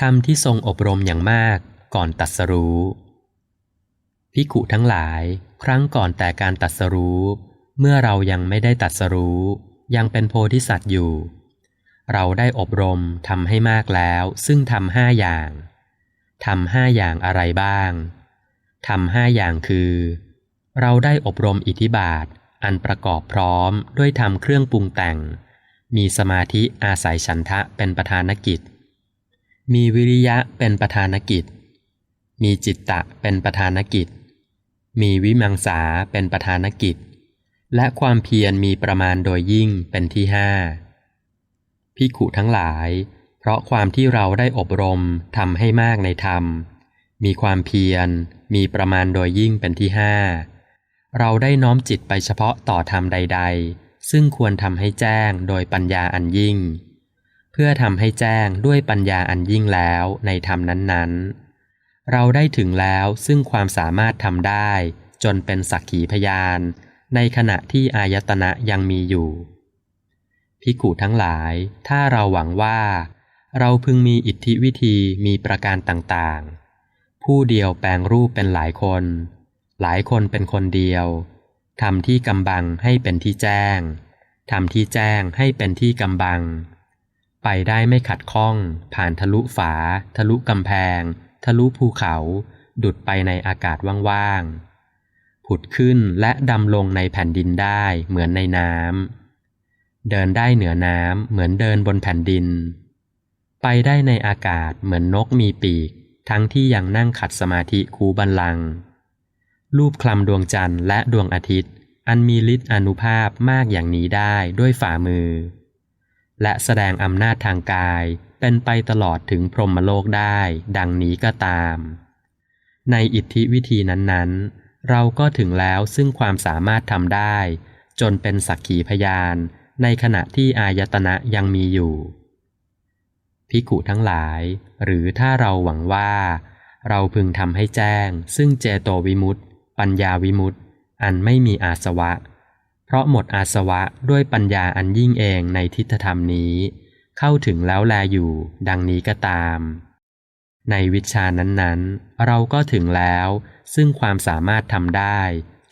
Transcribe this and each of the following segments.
ธรรมที่ทรงอบรมอย่างมากก่อนตรัสรู้พิขุทั้งหลายครั้งก่อนแต่การตรัสรู้ เมื่อเรายังไม่ได้ตรัสรู้ ยังเป็นโพธิสัตว์อยู่ เราได้อบรมทำให้มากแล้ว ซึ่งทำห้าอย่างทำห้าอย่างอะไรบ้างทำห้าอย่างคือ เราได้อบรมอิทธิบาท อันประกอบพร้อมด้วยทำเครื่องปรุงแต่ง มีสมาธิอาศัยฉันทะเป็นประธานกิจ มีวิริยะเป็นประธานกิจ มีจิตตะเป็นประธานกิจ มีวิมังสาเป็นประธานกิจ และความเพียรมีประมาณโดยยิ่งเป็นที่ห้าพิขุทั้งหลาย เพราะความที่เราได้อบรมทำให้มากในธรรม มีความเพียร มีประมาณโดยยิ่งเป็นที่ห้าเราได้น้อมจิตไปเฉพาะต่อธรรมใด ๆ ซึ่งควรทำให้แจ้งโดยปัญญาอันยิ่ง เพื่อทำให้แจ้งด้วยปัญญาอันยิ่งแล้วในธรรมนั้นๆ เราได้ถึงแล้วซึ่งความสามารถทำได้ จนเป็นสักขีพยาน ในขณะที่อายตนะยังมีอยู่พิกุทั้งหลายถ้าเราหวังว่า เราพึงมีอิทธิวิธีมีประการต่างๆ ผู้เดียวแปลงรูปเป็นหลายคน หลายคนเป็นคนเดียวทำที่กำบังให้เป็นที่แจ้งทำที่แจ้งให้เป็นที่กำบัง ไปได้ไม่ขัดข้อง ผ่านทะลุฝา ทะลุกำแพง ทะลุภูเขา ดุดไปในอากาศว่างๆ ผุดขึ้นและดำลงในแผ่นดินได้เหมือนในน้ำ เดินได้เหนือน้ำเหมือนเดินบนแผ่นดิน ไปได้ในอากาศเหมือนนกมีปีก ทั้งที่ยังนั่งขัดสมาธิคูบันลัง รูปคลำดวงจันทร์และดวงอาทิตย์ อันมีฤทธิ์อนุภาพมากอย่างนี้ได้ด้วยฝ่ามือ และแสดงอำนาจทางกายเป็นไปตลอดถึงพรหมโลกได้ ดังนี้ก็ตาม ในอิทธิวิธีนั้นๆ เราก็ถึงแล้วซึ่งความสามารถทำได้ จนเป็นสักขีพยาน ในขณะที่อายตนะยังมีอยู่พิกุทั้งหลาย หรือถ้าเราหวังว่า เราพึงทำให้แจ้ง ซึ่งเจโตวิมุตติปัญญาวิมุตติอันไม่มีอาสวะ เพราะหมดอาสวะด้วยปัญญาอันยิ่งเองในทิฏฐธรรมนี้ เข้าถึงแล้วแลอยู่ ดังนี้ก็ตาม ในวิชานั้นๆ เราก็ถึงแล้ว ซึ่งความสามารถทำได้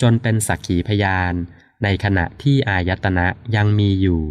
จนเป็นสักขีพยาน ในขณะที่อายตนะยังมีอยู่